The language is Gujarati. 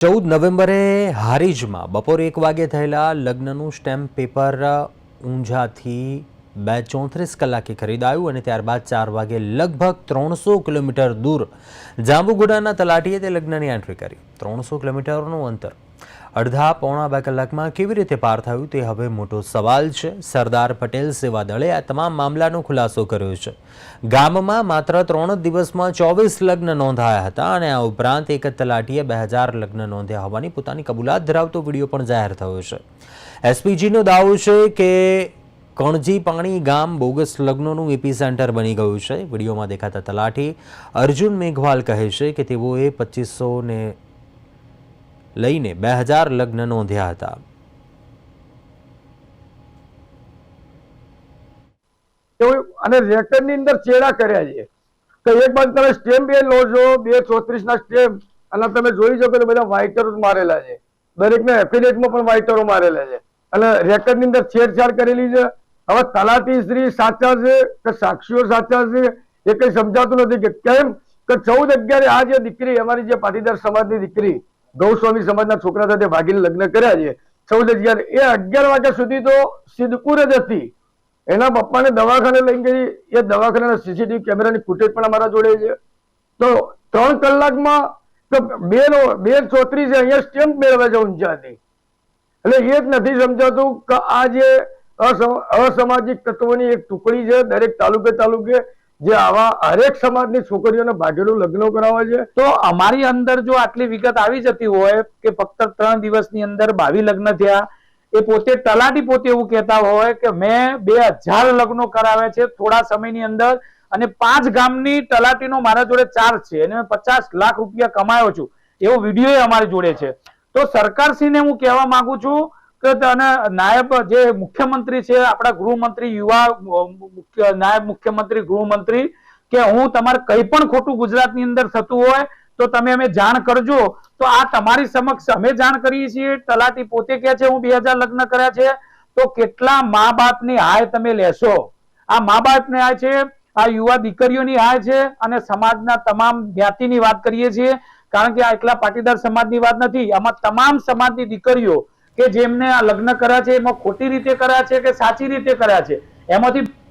ચૌદ નવેમ્બરે હારીજમાં બપોરે એક વાગે થયેલા લગ્નનું સ્ટેમ્પ પેપર ઊંઝાથી બે ચોત્રીસ કલાકે ખરીદાયું અને ત્યારબાદ ચાર વાગે લગભગ ત્રણસો કિલોમીટર દૂર જાંબુગુડાના તલાટીએ તે લગ્નની એન્ટ્રી કરી. ત્રણસો કિલોમીટરનું અંતર. અડધા પોણા બે કલાકમાં કેવી રીતે પાર થયું તે હવે મોટો સવાલ છે. સરદાર પટેલ સેવા દળે આ તમામ મામલાનો ખુલાસો કર્યો છે. ગામમાં માત્ર ત્રણ જ દિવસમાં ચોવીસ લગ્ન નોંધાયા હતા અને આ ઉપરાંત એક તલાટીએ બે હજાર લગ્ન નોંધ્યા હોવાની પોતાની કબૂલાત ધરાવતો વીડિયો પણ જાહેર થયો છે. એસપીજીનો દાવો છે કે કણજી પાણી ગામ બોગસ લગ્નોનું એપી સેન્ટર બની ગયું છે. વિડીયોમાં દેખાતા તલાટી અર્જુન મેઘવાલ કહે છે કે તેઓએ પચીસોને લઈને બે હજાર લગ્ન નોંધ્યા હતા. અને રેકર્ડની અંદર ચેડા કર્યા છે. તો એક બાજુ તમે સ્ટેમ્પ બે લો છો બે ચોત્રીસ ના સ્ટેમ્પ, અને તમે જોઈ શકો તો બધા વાઇટરો મારેલા છે. દરેકના એફિડેવિટમાં પણ વાઇટરો મારેલા છે. અને રેકર્ડની અંદર છેડછાડ કરેલી છે. હવે તલાટી શ્રી સાચા છે કે સાક્ષીઓ સાચા છે એ કઈ સમજાતું નથી કે કેમ? કે ચૌદ અગિયારે આ જે દીકરી, અમારી જે પાટીદાર સમાજની દીકરી, ગૌસ્વામી સમાજના છોકરા સાથે ભાગીને લગ્ન કર્યા છે, ચૌદ અગિયાર, એ અગિયાર વાગ્યા સુધી તો સિદ્ધપુર જ હતી. એના પપ્પાને દવાખાને લઈ ગઈ, એ દવાખાનાના સીસીટીવી કેમેરાની ફૂટેજ પણ અમારા જોડે છે. તો ત્રણ કલાકમાં તો બે બે ચોત્રીસ અહીંયા સ્ટેમ્પ મેળવે છે ઊંઝાથી એટલે એ જ નથી સમજાતું કે આ જે અસામાજિક તત્વોની એક ટુકડી છે, દરેક તાલુકે તાલુકે, જે આવા હરેક સમાજની છોકરીઓને ભાગેલું લગ્ન કરાવે છે. તો અમારી અંદર જો આટલી વિગત આવી જતી હોય કે ફક્ત ત્રણ દિવસની અંદર બાવી લગ્ન થયા, એ પોતે તલાટી પોતે એવું કહેતા હોય કે મેં બે હજાર લગ્નો કરાવે છે થોડા સમયની અંદર અને પાંચ ગામની તલાટીનો મારા જોડે ચાર્જ છે અને પચાસ લાખ રૂપિયા કમાયો છું. એવો વીડિયો અમારી જોડે છે. તો સરકારશ્રીને હું કહેવા માંગુ છું કે અને નાયબ જે મુખ્યમંત્રી છે, આપણા ગૃહમંત્રી, યુવા નાયબ મુખ્યમંત્રી, ગૃહમંત્રી, કે હું તમારે કંઈ પણ ખોટું ગુજરાતની અંદર થતું હોય, તો તમે અમે જાણ કરજો. તો આ તમારી સમક્ષ અમે જાણ કરીએ છીએ. તલાટી પોતે કહે છે, હું બે લગ્ન કર્યા છે. તો કેટલા મા બાપની હાય તમે લેશો? આ મા બાપની હાય છે, આ યુવા દીકરીઓની હાય છે, અને સમાજના તમામ જ્ઞાતિની વાત કરીએ છીએ. કારણ કે આ એકલા પાટીદાર સમાજની વાત નથી, આમાં તમામ સમાજની દીકરીઓ કે જેમને આ લગ્ન કર્યા છે, એમાં ખોટી રીતે કર્યા છે કે સાચી રીતે કર્યા છે? એમાંથી